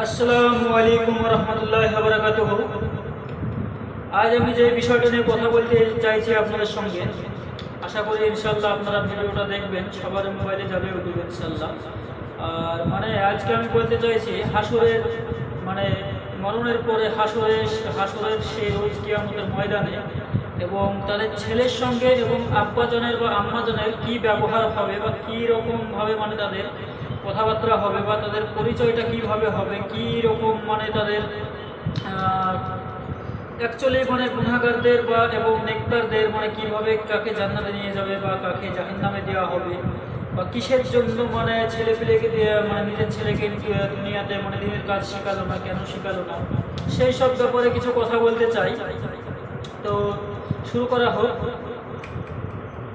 আসসালামু আলাইকুম রহমতুল্লাহ বারাকাতুহ আজ আমি যে বিষয়টা নিয়ে কথা বলতে চাইছি আপনাদের সঙ্গে, আশা করি ইনশাল্লাহ আপনারা ভিডিওটা দেখবেন, সবার মোবাইলে যাবে ইউটিউব ইনশাল্লাহ আর মানে আজকে আমি বলতে চাইছি হাসুরের মানে মরণের পরে হাসুরের হাসুরের সেই রোজ কিয়ামতের ময়দানে এবং তাদের ছেলের সঙ্গে এবং আব্বাজনের বা আম্মাজনের কি ব্যবহার হবে বা কী রকমভাবে মানে তাদের কথাবার্তা হবে বা তাদের পরিচয়টা কীভাবে হবে কী রকম মানে তাদের অ্যাকচুয়ালি মানে গুণাগারদের বা এবং নেকটারদের মানে কীভাবে কাকে জান্নাতে নিয়ে যাবে বা কাকে জাহান্নামে দেওয়া হবে বা কিসের জন্য মানে ছেলে পেলেকে দিয়ে মানে নিজের ছেলেকে দুনিয়াতে মানে দিনের কাজ শেখালো না কেন শেখালো না, সেই সব ব্যাপারে কিছু কথা বলতে চাই। তো শুরু করা হোক।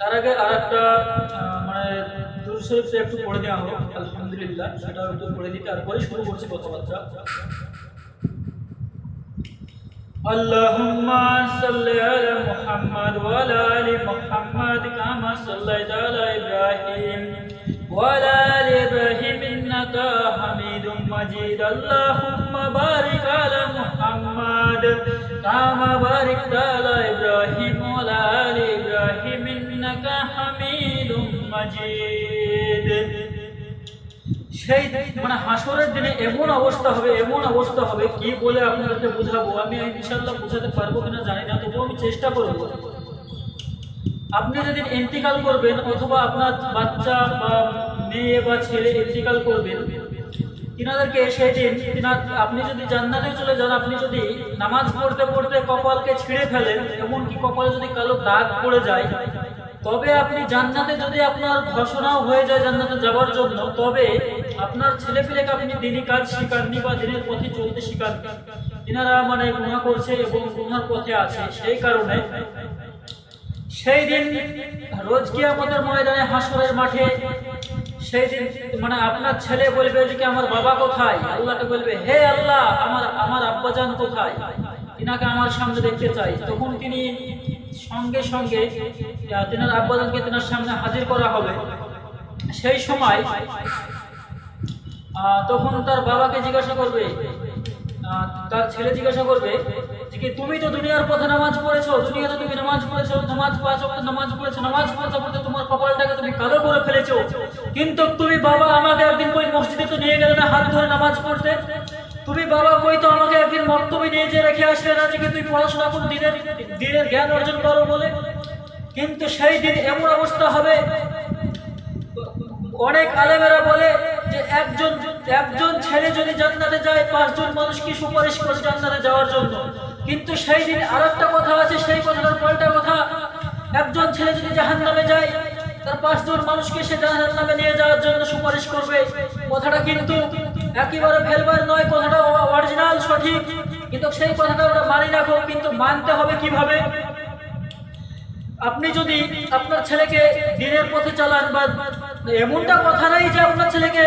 তার আগে আর একটা মানে দুরূদ শরীফটা একটু পড়ে দেওয়া হোক আলহামদুলিল্লাহ সেটা একটু পড়ে দিতে তারপরে শুরু করছি কথাবার্তা اللهم صل على محمد وعلى ال محمد كما صليت على ابراهيم وعلى ال ابراهيم انك حميد مجيد اللهم بارك على محمد كما باركت على ابراهيم وعلى ال ابراهيم انك حميد مجيد সেই মানে হাসরের দিনে এমন অবস্থা হবে এমন অবস্থা হবে কি বলে আপনাদেরকে বোঝাবো আমি ইনশাল্লাহ বোঝাতে পারবো কিনা জানি না তবুও আমি চেষ্টা করব আপনি যেদিন ইন্তিকাল করবেন অথবা আপনার বাচ্চা বা মেয়ে বা ছেলে ইন্তিকাল করবেন তিনাদেরকে সেই দিন তিনার আপনি যদি জান্নাতে চলে যান আপনি যদি নামাজ পড়তে পড়তে কপালকে ছিঁড়ে ফেলেন এমনকি কপালে যদি কালো দাগ পড়ে যায় তবে আপনি জান্নাতে যদি আপনার ঘোষণাও হয়ে যায় জান্নাতে যাওয়ার জন্য, তবে আপনার ছেলে ছেলেপেলেকে আপনি দিনই কাজ শিখাননি বা দিনের পথে চলতে শিখাননি। তিনারা মানে গুণা করছে এবং গুনার পথে আছে, সেই কারণে সেই দিন রোজ কিয়ামতের ময়দানে হাসরের মাঠে সেই দিন মানে আপনার ছেলে বলবে যে কি, আমার বাবা কোথায়? আল্লাহকে বলবে, হে আল্লাহ, আমার আমার আব্বাজান কোথায়? তিনাকে আমার সামনে দেখতে চাই। তখন তিনি সঙ্গে সঙ্গে তেনার আব্বাজানকে তেনার সামনে হাজির করা হবে। সেই সময় তখন তার বাবাকে জিজ্ঞাসা করবে তার ছেলে জিজ্ঞাসা করবে যে তুমি তো দুনিয়ার পথে নামাজ পড়েছো, দুনিয়াতে তুমি নামাজ পড়েছো, নামাজ পাঁচ ওয়াক্ত নামাজ পড়েছো, নামাজ পড়তে পড়তে তোমার কপালটাকে তুমি কালো করে ফেলেছো। কিন্তু তুমি বাবা আমাকে একদিন কই মসজিদে তো নিয়ে গেলে না হাত ধরে নামাজ পড়তে? তুমি বাবা কই তো আমাকে একদিন মক্তবে নিয়ে যে রেখে আসলে না যে তুই পড়াশোনা করো, দিনের দিনের জ্ঞান অর্জন করো বলে? কিন্তু সেই দিন এমন অবস্থা হবে। অনেক আলেমেরা বলে যে একজন একজন ছেলে যদি জান্নাতে যায়, পাঁচজন মানুষ কি সুপারিশ করে জান্নাতে যাওয়ার জন্য? কিন্তু সেই দিন আর একটা কথা আছে, সেই কথাটার পাল্টা কথা। একজন ছেলে যদি জাহান্নামে যায়, তার পাঁচজন মানুষকে সে জাহান্নামে নিয়ে যাওয়ার জন্য সুপারিশ করবে। কথাটা কিন্তু একেবারে ফেলবার নয়, কথাটা অরিজিনাল সঠিক। কিন্তু সেই কথাটা আমরা মানি রাখো কিন্তু মানতে হবে কীভাবে? আপনি যদি আপনার ছেলেকে দিনের পথে চালান বা এমনটা কথা নেই যে আপনার ছেলেকে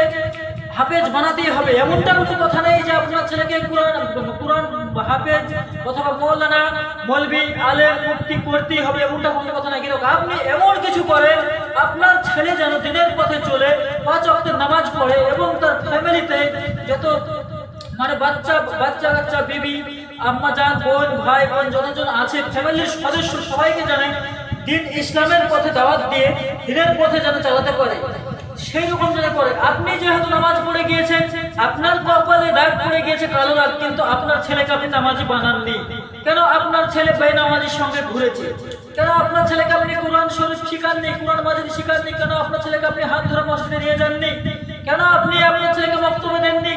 হাফেজ বানাতেই হবে এমনটা কোনো কথা নেই যে আপনার ছেলেকে কোরআন কোরআন হাফেজ অথবা মৌলানা, মলবি, আলেম মুক্তি করতেই হবে এমনটা কোনো কথা নাই। কিন্তু আপনি এমন কিছু করেন, আপনার ছেলে যেন দিনের পথে চলে, পাঁচ অক্টের নামাজ পড়ে এবং তার ফ্যামিলিতে যত মানে বাচ্চা বাচ্চা কাচ্চা, বিবি, আম্মা জান বোন, ভাই, বোন, যতজন আছে, ফ্যামিলির সদস্য সবাইকে জানেন দিন ইসলামের পথে দাওয়াত দিয়ে দিনের পথে যেন চালাতে পারে সেই রকম যেন করে। আপনি যেহেতু নামাজ পড়ে গিয়েছেন, আপনার কপালে দাগ পড়ে গিয়েছে কালো দাগ, কিন্তু আপনার ছেলেকে আপনি নামাজি বানাননি। কেন আপনার ছেলে বেনামাজির সঙ্গে ঘুরেছে? কেন আপনার ছেলেকে আপনি কোরআন শরীফ শিখাননি, কোরআন মাজিদ শিখাননি? কেন আপনার ছেলেকে আপনি হাত ধরে মসজিদে নিয়ে যাননি? কেন আপনি আপনার ছেলেকে বক্তব্য দেননি?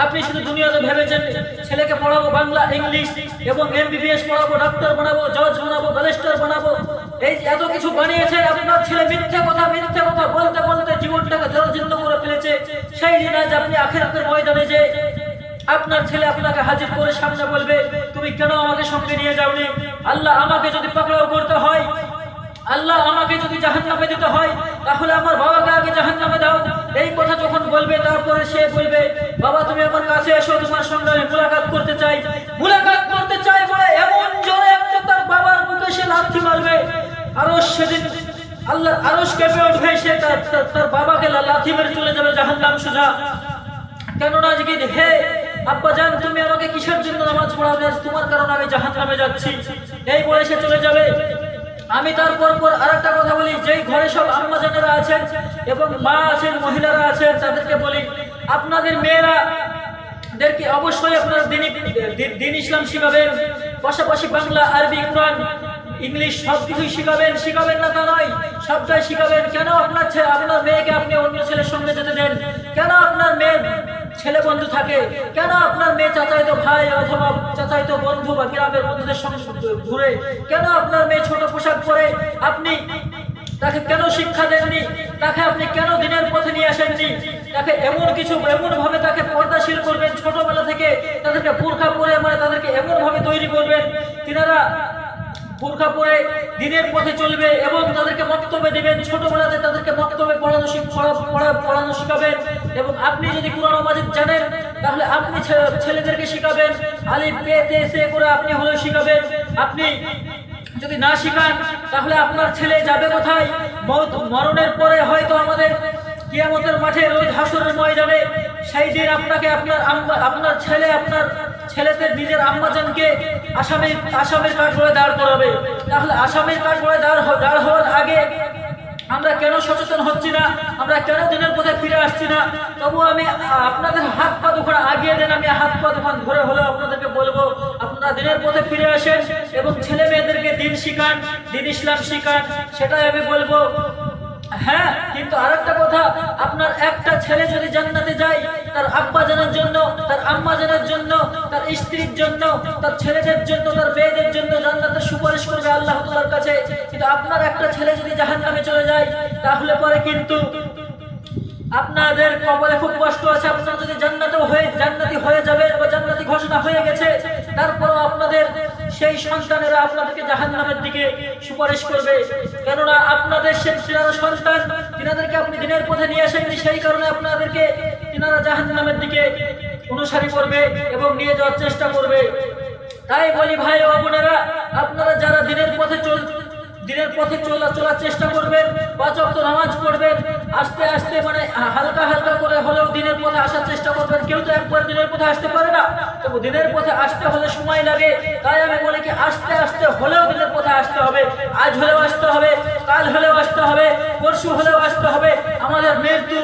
আপনি শুধু দুনিয়াতে ভেবেছেন, ছেলেকে পড়াবো বাংলা, ইংলিশ এবং এমবিবিএস পড়াবো ডাক্তার বানাবো জজ বানাবো ব্যারিস্টার বানাবো। এই এত কিছু বানিয়েছে, আপনার ছেলে মিথ্যে কথা মিথ্যে কথা বলতে বলতে জীবনটাকে জলজিন্ন করে ফেলেছে। সেই দিন আজ আপনি আখেরাতের ময়দানে যে আপনার ছেলে আপনাকে হাজির করে সামনে বলবে, তুমি কেন আমাকে সঙ্গে নিয়ে যাওনি? আল্লাহ আমাকে যদি পাকড়াও করতে হয় আল্লাহ আমাকে যদি জাহান নামে দিতে হয়, তাহলে আমার বাবাকে আগে জাহান নামে দাও। এই কথা যখন বলবে, তারপরে সে বলবে, বাবা, তুমি আমার কাছে এসো, তোমার সঙ্গে আমি মুলাকাত করতে চাই। মুলাকাত করতে চাই বলে এমন জোরে একটা তার বাবার মুখে সে লাথি মারবে। আরও সেদিন আল্লাহ আরও কেঁপে উঠবে সে তার, তার- বাবাকে লাথি মেরে চলে যাবে জাহান নাম সোজা। কেননা আজকে হে আব্বা জান, তুমি আমাকে কিসের জন্য নামাজ পড়াবে? তোমার কারণে আমি জাহান নামে যাচ্ছি। এই বলে সে চলে যাবে। আমি তারপর পর আরেকটা কথা বলি, যেই ঘরে সব আম্মা জানেরা আছেন এবং মা আছেন, মহিলারা আছেন, তাদেরকে বলি, আপনাদের মেয়েরা দেরকে অবশ্যই আপনারা দিন দিন ইসলাম শিখাবেন, পাশাপাশি বাংলা, আরবি, কোরআন, ইংলিশ সব কিছুই শিখাবেন শিখাবেন না তা নয়, সবটাই শিখাবেন। কেন আপনার ছে- আপনার মেয়েকে আপনি অন্য ছেলের সঙ্গে যেতে দেন? কেন আপনার মেয়ে ছেলে বন্ধু থাকে, কেন আপনার মেয়ে চাচাইতো ভাই অথবা চাচাইতো বন্ধু বা গ্রামের বন্ধুদের সঙ্গে ঘুরে? কেন আপনার মেয়ে ছোট পোশাক পরে? আপনি তাকে কেন শিক্ষা দেননি? তাকে আপনি কেন দিনের পথে নিয়ে আসেননি? তাকে এমন কিছু এমন ভাবে তাকে পর্দাশীল করবেন, ছোটবেলা থেকে তাদেরকে বোরখা পরে মানে তাদেরকে এমন ভাবে তৈরি করবেন, তিনারা বোরখা পরে দিনের পথে চলবে এবং তাদেরকে বক্তব্য দেবেন, ছোটবেলাতে তাদেরকে বক্তব্যে পড়ানো পড়ানো শিখাবেন। এবং আপনি যদি কোরআন মাজিদ জানেন, তাহলে আপনি ছেলেদেরকে শিখাবেন, আলিফ, বে, তে, সে করে আপনি হলেও শিখাবেন। আপনি যদি না শিখান, তাহলে আপনার ছেলে যাবে কোথায়? মৌত, মরণের পরে হয়তো আমাদের কিয়ামতের মাঠে রোজ হাসরের ময়দানে সেই দিন আপনাকে আপনার আপনার ছেলে, আপনার ছেলেদের নিজের আম্মাজানকে আসামের আসামের কাঠগড়ায় দাঁড় করাবে। তাহলে আসামের কাঠগড়ায় দাঁড় দাঁড় হওয়ার আগে আমরা কেন সচেতন হচ্ছি না? আমরা কেন আসছি না, তবু আমি আপনাদের হাত পা দুখানা আগিয়ে দেন, আমি হাত পা দুখান ধরে হলেও আপনাদেরকে বলব, আপনারা দিনের পথে ফিরে আসেন এবং ছেলে মেয়েদেরকে দিন শিখান, দিন ইসলাম শিখান, সেটাই আমি বলব। হ্যাঁ কিন্তু আরেকটা কথা, আপনার একটা ছেলে যদি জান্নাতে যায়, তার আব্বা জানার জন্য, তার আম্মা জানার জন্য, তার স্ত্রীর জন্য, তার ছেলেদের জন্য, তার মেয়েদের জন্য জান্নাতে সুপারিশ করবে আল্লাহ তাআলার কাছে। কিন্তু আপনার একটা ছেলে যদি জাহান্নামে চলে যায়, তাহলে পরে কিন্তু আপনাদের কপালে খুব কষ্ট আছে। আপনারা যদি জান্নাতে হয়ে জান্নাতি হয়ে যাবে বা জান্নাতি ঘোষণা হয়ে গেছে, তারপরও আপনাদের সেই সন্তানেরা আপনাদেরকে জাহান্নামের দিকে সুপারিশ করবে। কেননা আপনাদের সে তিনারা সন্তান, তিনাদেরকে আপনি দিনের পথে নিয়ে আসেননি, সেই কারণে আপনাদেরকে তিনারা জাহান্নামের দিকে অনুসারী করবে এবং নিয়ে যাওয়ার চেষ্টা করবে। তাই বলি ভাই ও বোনেরা, আপনারা যারা দিনের পথে চল দিনের পথে চলা চলার চেষ্টা করবেন, পাঁচ ওয়াক্ত নামাজ পড়বেন, আস্তে আস্তে মানে হালকা হালকা করে হলেও দিনের পথে আসার চেষ্টা করবেন। কেউ তো একবার দিনের পথে আসতে পারে না। তবু দিনের পথে আসতে হলে সময় লাগে। তাই আমি বলি কি, আস্তে আস্তে হলেও দিনের পথে আসতে হবে। আজ হলেও আসতে হবে, কাল হলেও আসতে হবে, পরশু হলেও আসতে হবে। আমাদের মৃত্যু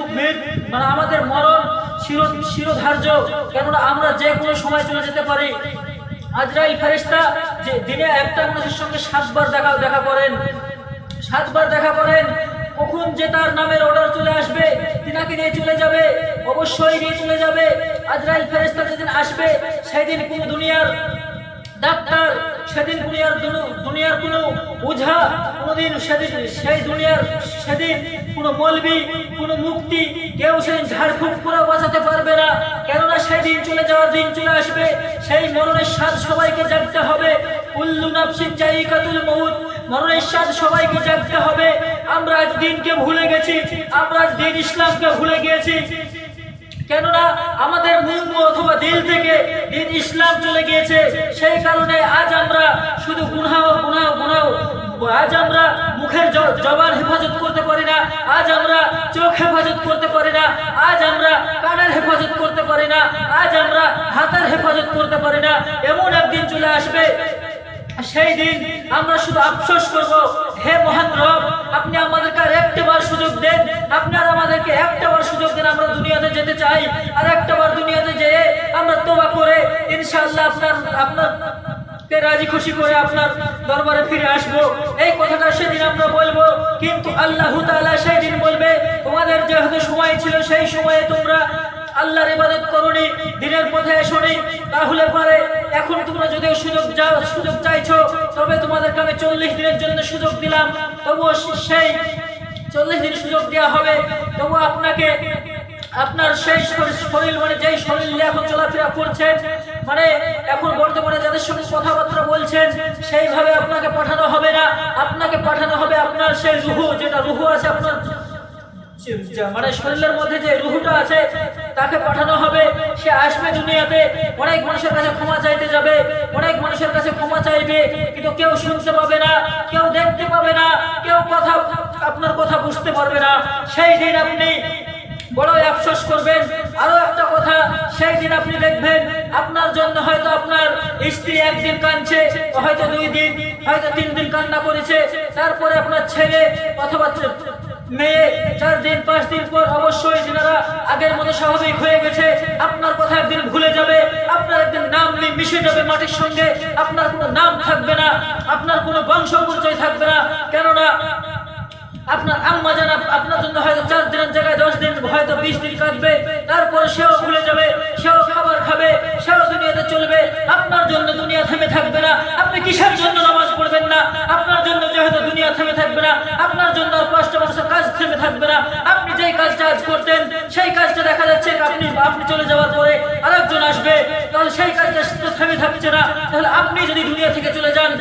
মানে আমাদের মরণ শির শিরোধার্য। কেননা আমরা যে কোনো সময় চলে যেতে পারি। আজরাইল ফেরেশতা যে দিনে একটা মানুষের সঙ্গে সাতবার দেখা দেখা করেন। সাতবার দেখা করেন। কখন যে তার নামের অর্ডার চলে আসবে, তিনাকে নিয়ে চলে যাবে, অবশ্যই নিয়ে চলে যাবে। আজরাইল ফেরেশতা যেদিন আসবে, সেদিন কোন দুনিয়ার ডাক্তার সেদিন দুনিয়ার দুনু- দুনিয়ার কোনো ওঝা কোনোদিন সেদিন, সেই দুনিয়ার সেদিন কোনো মলবি, কোনো মুক্তি কেউ সেদিন ঝাড়ফুঁক করে বাঁচাতে পারবে না। কেননা সেই দিন চলে যাওয়ার দিন চলে আসবে, সেই মরণের স্বাদ সবাইকে জাগতে হবে। উল্লু নাফসিন জায়গাতুল মউত, মরণের স্বাদ সবাইকে জাগতে হবে। আমরা আজ দিনকে ভুলে গেছি, আমরা আজ দিন ইসলামকে ভুলে গিয়েছি। কেননা আমাদের মুখ অথবা দিল থেকে দিন ইসলাম চলে গিয়েছে, সেই কারণে আজ আমরা শুধু গুনাও গুনাও গুনাও আজ আমরা মুখের জবান হেফাজত করতে পারি না, আজ আমরা চোখ হেফাজত করতে পারি না, আজ আমরা কানের হেফাজত করতে পারি না, আজ আমরা হাতের হেফাজত করতে পারি না, এমন একদিন চলে আসবে। সেই দিন আমরা শুধু আফসোস করব, হে মহান রব, আপনি আমাদেরকে আর একটা বার সুযোগ দেন, আপনার আমাদেরকে একটা বার সুযোগ দেন, আমরা দুনিয়াতে যেতে চাই, আর একটা বার দুনিয়াতে যেয়ে আমরা তোবা করে ইনশাআল্লাহ আপনার আপনার রাজি খুশি করে আপনার দরবারে ফিরে আসব। এই কথাটা সেদিন আমরা বলব, কিন্তু আল্লাহ তাআলা সেই দিন বলবে, তোমাদের যেহেতু সময় ছিল, সেই সময়ে তোমরা আল্লাহর ইবাদত করনি, দিনের পথে এসোনি, তাহলে পরে এখন তোমরা যদিও সুযোগ যাও, সুযোগ চাইছো, তবে তোমাদেরকে আমি চল্লিশ দিনের জন্য সুযোগ দিলাম। তবুও সেই চল্লিশ দিন সুযোগ দেওয়া হবে। তবু আপনাকে আপনার সেই শরীর- মানে যেই শরীর নিয়ে এখন চলাফেরা করছেন মানে এখন বর্তমানে যাদের সঙ্গে কথাবার্তা বলছেন, সেইভাবে আপনাকে পাঠানো হবে না। আপনাকে পাঠানো হবে আপনার সেই রুহু, যেটা রুহু আছে আপনার মানে শরীরের মধ্যে যে রুহুটা আছে, তাকে পাঠানো হবে। সে আসবে দুনিয়াতে, অনেক মানুষের কাছে ক্ষমা চাইতে যাবে, অনেক মানুষের কাছে ক্ষমা চাইবে, কিন্তু কেউ শুনতে পাবে না, কেউ দেখতে পাবে না, কেউ কথা, আপনার কথা বুঝতে পারবে না। সেই দিন আপনি বড় আফসোস করবেন। আরও একটা কথা সেই দিন আপনি দেখবেন, আপনার জন্য হয়তো আপনার স্ত্রী একদিন কাঁদছে, হয়তো দুই দিন, হয়তো তিন দিন কান্না করেছে, তারপরে আপনার ছেলে অথবা মেয়ে চার দিন, পাঁচ দিন পর অবশ্যই যেনারা আগের মতো স্বাভাবিক হয়ে গেছে, আপনার কথা একদিন ভুলে যাবে, আপনার একদিন নাম মিশে যাবে মাটির সঙ্গে, আপনার কোনো নাম থাকবে না, আপনার কোনো বংশ পরিচয় থাকবে না, কেননা আপনার আম্মা জান, আপ- আপনার জন্য হয়তো চার দিনের জায়গায় দশ দিন, হয়তো বিশ দিন কাটবে। তারপরে সেও ভুলে যাবে, সেও খাবার খাবে, সেও দুনিয়াতে চলবে। আপনার জন্য দুনিয়া থেমে থাকবে না। আপনি কিসের জন্য নামাজ পড়বেন না? আপনার জন্য যেহেতু দুনিয়া থেমে থাকবে না, আপনার জন্য আর পাঁচটা মানুষের কাজ থেমে থাকবে না। আপনি যেই কাজটা আজ করতেন, সেই কাজটা দেখা যাচ্ছে আপনি আপনি চলে যাওয়ার পরে আরেকজন আসবে। তাহলে সেই কাজটা থেমে থাকছে না। তাহলে আপনি যদি দুনিয়া থেকে চলে যান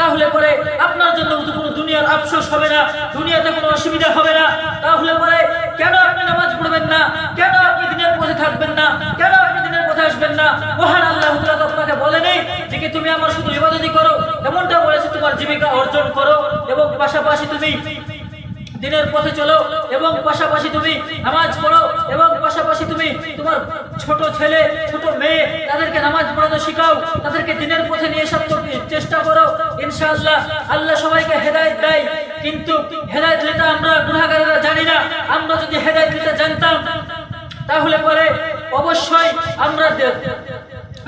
তাহলে পরে আপনার জন্য কোনো দুনিয়ার আফসোস হবে না, দুনিয়াতে কোনো অসুবিধা হবে না। তাহলে পরে কেন আপনি নামাজ পড়বেন না? কেন আপনি দিনের পথে থাকবেন না? কেন আপনি দিনের পথে আসবেন না? মহান আল্লাহ তো আপনাকে বলেনি যে কি তুমি আমার শুধু ইবাদতই করো? এমনটা বলেছে, তোমার জীবিকা অর্জন করো। এবং পাশাপাশি তুমি দিনের পথে চলো এবং পাশাপাশি তুমি নামাজ পড়ো এবং পাশাপাশি তুমি তোমার ছোট ছেলে, ছোট মেয়ে তাদেরকে নামাজ পড়ানো শিখাও, তাদেরকে দিনের পথে নিয়ে তো চেষ্টা করো। ইনশাআল্লাহ আল্লাহ সবাইকে হেদায়েত দেয়। কিন্তু হেদায়েত দিতে আমরা গুনাহগারেরা জানি না। আমরা যদি হেদায়েত দিতে জানতাম, তাহলে পরে অবশ্যই আমরা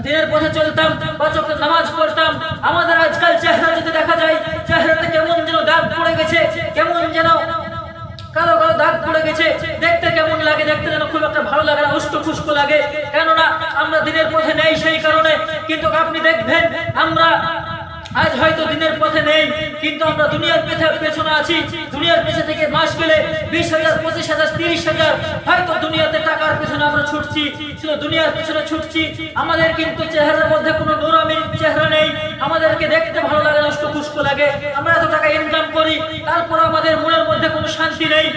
দিনের পথে চলতাম ওয়াক্ত নামাজ পড়তাম। আমাদের আজকাল চেহারা যদি দেখা যায়, চেহারাতে কেমন যেন দাগ পড়ে গেছে, কেমন যেন কালো কালো দাগ পড়ে গেছে। দেখতে কেমন লাগে, দেখতে যেন খুব একটা ভালো লাগে না উস্কো খুস্কো লাগে। কেননা আমরা দিনের পথে নেই সেই কারণে। কিন্তু আপনি দেখবেন, আমরা আজ হয়তো দিনের পথে নেই, কিন্তু আমরা দুনিয়ার পেছনে পেছনে আছি। দুনিয়ার পেছনে থেকে মাস গেলে বিশ হাজার, পঁচিশ হাজার, তিরিশ হাজার, হয়তো দুনিয়াতে টাকার পেছনে আমরা ছুটছি, শুধু দুনিয়ার পেছনে ছুটছি। আমাদের কিন্তু চেহারার মধ্যে কোনো নোরামির চেহারা নেই। আমাদেরকে দেখতে করি, তারপর আমাদের মনের মধ্যে কোনো শান্তি নেই।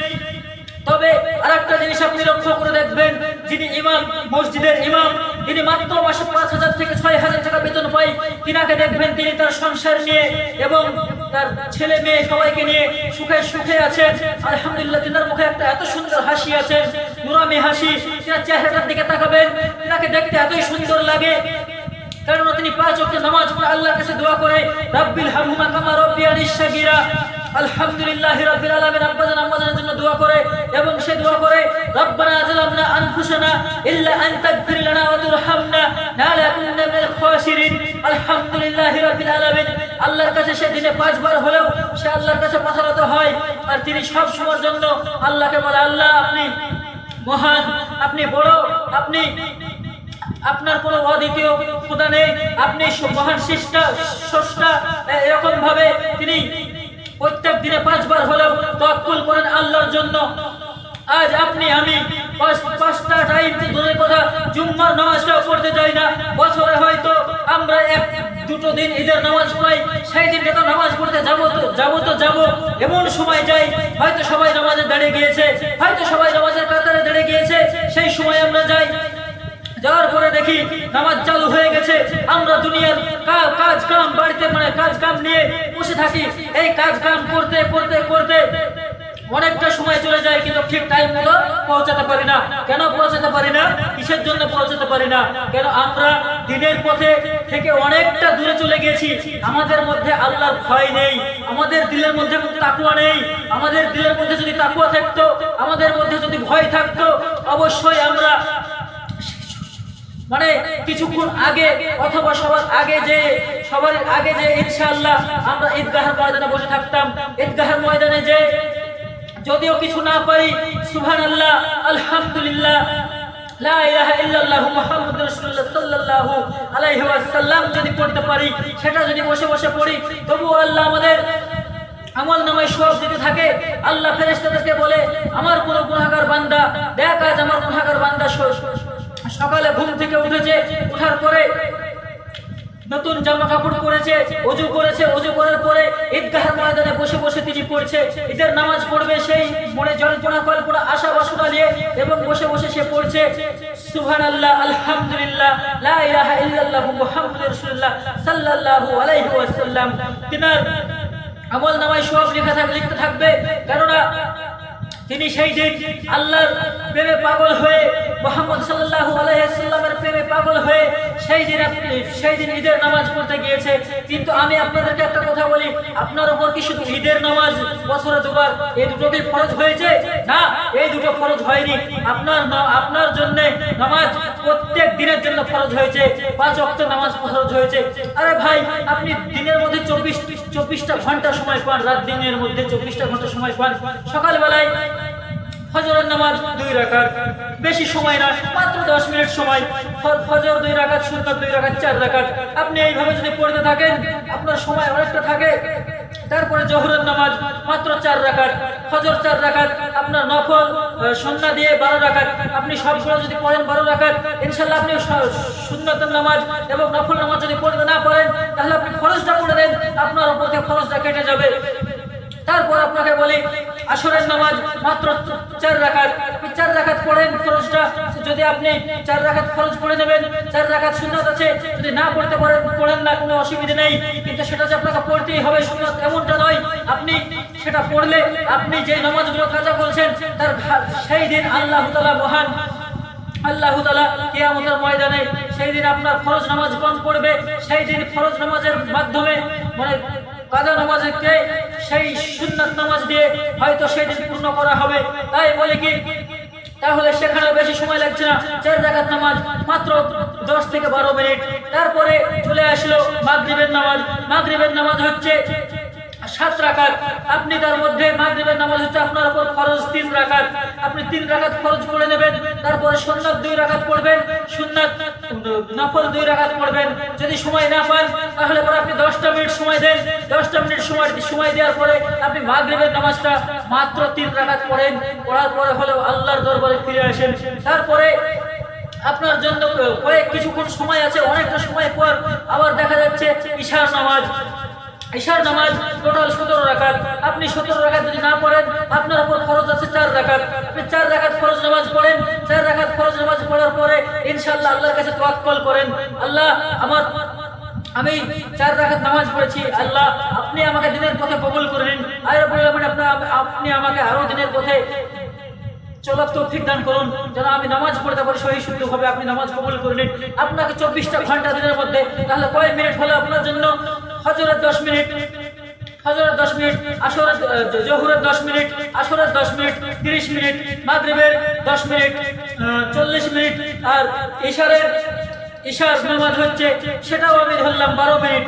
তবে আরেকটা জিনিস আপনি লক্ষ্য করে দেখবেন, যিনি ইমাম, মসজিদের ইমাম, তিনি মাত্র মাসে পাঁচ হাজার থেকে ছয় হাজার টাকা বেতন পাই তিনাকে দেখবেন তিনি তার সংসার নিয়ে এবং তার ছেলে মেয়ে সবাইকে নিয়ে সুখে সুখে আছেন। আলহামদুলিল্লাহ, তিনার মুখে একটা এত সুন্দর হাসি আছে, নুরামি হাসি, তিনার চেহারাটার দিকে তাকাবেন, তিনাকে দেখতে এতই সুন্দর লাগে। কারণ তিনি পাঁচ ওয়াক্ত নামাজ পড়ে আল্লাহর কাছে দোয়া করে, রাব্বিল হামহুমা কামা রাব্বিয়ানি সাগীরা। আলহামদুলিল্লাহি রাব্বিল আলামিন, আব্বাজান, আম্মাজানের জন্য দোয়া করে, এবং সে দোয়া করে, রব্বানা যালামনা আনফুসানা ইল্লা আন তাগফির লানা ওয়া তুরহামনা লানাকুন্না মিনাল খাসিরিন। আলহামদুলিল্লাহি রাব্বিল আলামিন, আল্লাহর কাছে সে দিনে পাঁচবার হলেও সে আল্লাহর কাছে পাথারত হয়, আর তিনি সব সময়ের জন্য আল্লাহকে বলে, আল্লাহ, আপনি মহান, আপনি বড়, আপনি, আপনার কোনো অদ্বিতীয় খোদা নেই, আপনি মহান সৃষ্টা স্রষ্টা এরকম ভাবে তিনি প্রত্যেক দিনে পাঁচবার হলেও তৎকুল করেন আল্লাহর জন্য। আজ আপনি, আমি পাঁচটা টাইম দূরের কথা, জুম্মার নামাজটাও পড়তে যাই না। বছরে হয়তো আমরা এক দুটো দিন ঈদের নামাজ পড়াই, সেই দিনটা তো নামাজ পড়তে যাব তো যাব তো যাব। এমন সময় যাই, হয়তো সবাই নামাজে দাঁড়িয়ে গিয়েছে, হয়তো সবাই নামাজের কাতারে দাঁড়িয়ে গিয়েছে, সেই সময় আমরা যাই। যাওয়ার পরে দেখি নামাজ চালু হয়ে গেছে। আমরা দুনিয়ার কাজ কাম বাড়িতে মানে কাজ কাম নিয়ে বসে থাকি। এই কাজ কাম করতে করতে করতে অনেকটা সময় চলে যায়, কিন্তু ঠিক টাইম মতো পৌঁছাতে পারি না। কেন পৌঁছাতে পারি না? কিসের জন্য পৌঁছাতে পারি না? কেন আমরা দিনের পথে থেকে অনেকটা দূরে চলে গেছি আমাদের মধ্যে আল্লাহর ভয় নেই। আমাদের দিলের মধ্যে কোনো তাকুয়া নেই। আমাদের দিলের মধ্যে যদি তাকুয়া থাকতো, আমাদের মধ্যে যদি ভয় থাকতো, অবশ্যই আমরা মানে কিছুক্ষণ আগে অথবা সবার আগে যে সবার আগে যে ইনশাআল্লাহ আমরা ঈদগাহের ময়দানে বসে থাকতাম। ঈদগাহের ময়দানে যে যদিও কিছু না পারি, সুবহানাল্লাহ, আলহামদুলিল্লাহ, লা ইলাহা যদি পড়তে পারি, সেটা যদি বসে বসে পড়ি তবু আল্লাহ আমাদের আমল নামায় সব দিতে থাকে। আল্লাহ ফেরেশতাদেরকে বলে, আমার কোন গুনাহগার বান্দা, দেখ আজ আমার গুনাহগার বান্দা সকালে ঘুম থেকে উঠেছে, উঠার পরে নতুন জামা কাপড় পরেছে, অজু করেছে, অজু করার পরে ঈদগাহের ময়দানে বসে বসে তিনি পড়ছে। ঈদের নামাজ পড়বে সেই মনে জল্পনা কল্পনা, আশা বাসনা নিয়ে এবং বসে বসে সে পড়ছে। সুবহানাল্লাহ, আলহামদুলিল্লাহ, লা ইলাহা ইল্লাল্লাহ মুহাম্মাদুর রাসূলুল্লাহ সাল্লাল্লাহু আলাইহি ওয়াসাল্লাম। তিনার আমল নামায় সব লেখা থাকবে লিখতে থাকবে। কেননা তিনি সেই দিন আল্লাহর প্রেমে পাগল হয়ে মোহাম্মদ সাল্লাল্লাহু আলাইহি সাল্লামের প্রেমে পাগল হয়ে সেই দিন সেই দিন ঈদের নামাজ পড়তে গিয়েছে। কিন্তু আমি আপনাদেরকে একটা কথা বলি, আপনার উপর কি শুধু ঈদের নামাজ বছরে দুবার এই দুটো কি ফরজ হয়েছে? না, এই দুটো ফরজ হয়নি। আপনার আপনার জন্য নামাজ প্রত্যেক দিনের জন্য ফরজ হয়েছে। পাঁচ ওয়াক্ত নামাজ ফরজ হয়েছে। আরে ভাই, আপনি দিনের মধ্যে চব্বিশ, চব্বিশটা ঘণ্টা সময় পান, রাত দিনের মধ্যে চব্বিশটা ঘণ্টা সময় পান। সকালবেলায় ফজরের নামাজ দুই রাকাত। বেশি সময় না, মাত্র দশ মিনিট সময়। ফজর দুই রাকাত সুন্নত দুই রাকাত, চার রাকাত। আপনি এইভাবে যদি পড়তে থাকেন, আপনার সময় অনেকটা থাকে। তারপরে জোহরের নামাজ, মাত্র চার রাকাত। ফজর চার রাকাত, আপনার নফল সন্ধ্যা দিয়ে বারো রাকাত। আপনি সবগুলো যদি পড়েন বারো রাকাত ইনশাল্লাহ আপনি সুন্নতের নামাজ এবং নফল নামাজ যদি পড়তে না পারেন, তাহলে আপনি ফরজটা পড়ে দেন। আপনার উপর থেকে খরচটা কেটে যাবে। বলি, আসরের নামাজ মাত্র চার আপনি চার রাকাত পড়েন ফরজটা। যদি আপনি চার রাকাত ফরজ পড়ে নেবেন, চার রাকাত সুন্নাত আছে, যদি না পড়তে পারেন, পড়েন না, কোনো অসুবিধা নেই। কিন্তু সেটা যে আপনাকে পড়তেই হবে সুন্নাত এমনটা নয়। আপনি সেটা পড়লে আপনি যে নামাজগুলো কাজা করেছেন, তার সেই দিন আল্লাহ তালা মহান আল্লাহ তাআলা কিয়ামতের ময়দানে সেই দিন আপনার ফরজ নামাজ কম পড়বে সেই দিন ফরজ নামাজের মাধ্যমে মানে কাজা নামাজকে সেই সুন্নাত নামাজ দিয়ে হয়তো সেই দিন পূর্ণ করা হবে। তাই বলে কি, তাহলে সেখানে বেশি সময় লাগছে না। চার জায়গার নামাজ মাত্র দশ থেকে বারো মিনিট। তারপরে চলে আসলো মাগরীবের নামাজ। মাগরীবের নামাজ হচ্ছে সাত রাকাত। আপনি তার মধ্যে মাগরিবের নামাজ হচ্ছে আপনার উপর ফরজ তিন রাকাত। আপনি তিন রাকাত ফরজ পড়ে নেবেন, তারপরে সুন্নাত দুই রাকাত পড়বেন, সুন্নাত, নফল দুই রাকাত পড়বেন। যদি সময় না পান, তাহলে পরে আপনি দশটা মিনিট সময় দেন। দশটা মিনিট সময় সময় দেওয়ার পরে আপনি মাগরিবের নামাজটা মাত্র তিন রাকাত পড়েন। পড়ার পরে হলেও আল্লাহর দরবারে ফিরে আসেন। তারপরে আপনার জন্য কয়েক কিছুক্ষণ সময় আছে, অনেকটা সময় পর আবার দেখা যাচ্ছে ঈশার নামাজ। ঈশার নামাজ টোটাল সতেরো রাকাত। আপনি সতেরো রাকাত যদি না পড়েন, আপনার উপর খরচ আছে চার রাকাত। আপনি চার রাকাত ফরজ নামাজ পড়েন, চার রাকাত ফরজ নামাজ পড়ার পরে ইনশাআল্লাহ আল্লাহর কাছে তাওয়াক্কুল করেন। আল্লাহ, আমার, আমি চার রাকাত নামাজ পড়েছি। আল্লাহ, আপনি আমাকে দিনের পথে কবুল করে নিন। আর আপনি আমাকে আরও দিনের পথে চলার তৌফিক দান করুন। যেন আমি নামাজ পড়তে পারি, সহি শুদ্ধ ভাবে আপনি নামাজ কবুল করে নিন। আপনাকে চব্বিশটা ঘণ্টা দিনের মধ্যে, তাহলে কয়েক মিনিট হলে আপনার জন্য। হজরের দশ মিনিট হজরের দশ মিনিট, আসরের জহুরের দশ মিনিট, আসরের দশ মিনিট, তিরিশ মিনিট, মাগরিবের দশ মিনিট চল্লিশ মিনিট, আর ইশারের, ইশার নামাজ হচ্ছে সেটাও আমি ধরলাম বারো মিনিট।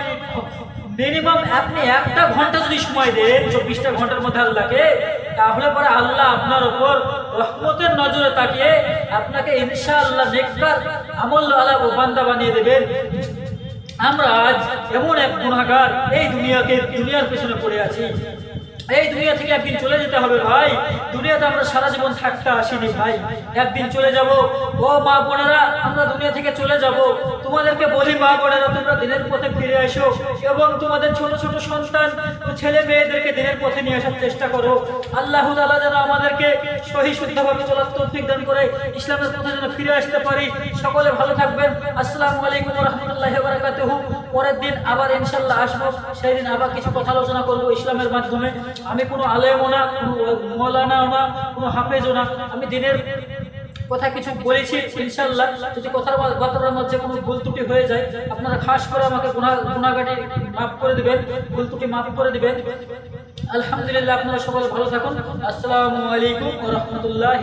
মিনিমাম আপনি একটা ঘণ্টা যদি সময় দেন, চব্বিশটা ঘণ্টার মধ্যে আল্লাহকে, তাহলে পরে আল্লাহ আপনার উপর রহমতের নজরে তাকিয়ে আপনাকে ইনশাআল্লাহ নেককার আমল আলা বান্দা বানিয়ে দেবেন। আমরা আজ এমন এক গুণাগার এই দুনিয়াকে দুনিয়ার পেছনে পড়ে আছি। এই দুনিয়া থেকে একদিন চলে যেতে হবে ভাই। দুনিয়াতে আমরা সারা জীবন থাকতে আসিনি ভাই। একদিন চলে যাব। ও মা বোনেরা, আমরা দুনিয়া থেকে চলে যাব। তোমাদেরকে বলি মা বোনেরা, তোমরা দিনের পথে ফিরে এসো এবং তোমাদের ছোট ছোট সন্তান ছেলে মেয়েদেরকে দিনের পথে নিয়ে আসার চেষ্টা করো। আল্লাহ তাআলা যেন আমাদেরকে সহি, শুদ্ধভাবে চলার তৌফিক দান করে ইসলামের পথে যেন ফিরে আসতে পারি। সকলে ভালো থাকবেন। আসসালামু আলাইকুম রহমতুল্লাহ বারাকাতুহু। পরের দিন আবার ইনশাল্লাহ আসব। সেই দিন আবার কিছু কথা আলোচনা করব ইসলামের মাধ্যমে। আমি কোনো আলেমও না, কোনো মৌলানাও না, কোনো হাফেজও না। আমি দিনের কথা কিছু বলেছি ইনশাল্লাহ যদি কথার কথার মধ্যে কোনো ভুল ত্রুটি হয়ে যায়, আপনারা খাস করে আমাকে গুণা গুণাগাটি মাফ করে দেবেন, ভুল ত্রুটি মাফ করে দেবেন। আলহামদুলিল্লাহ, আপনারা সকলে ভালো থাকুন। আসসালামু আলাইকুম রহমতুল্লাহ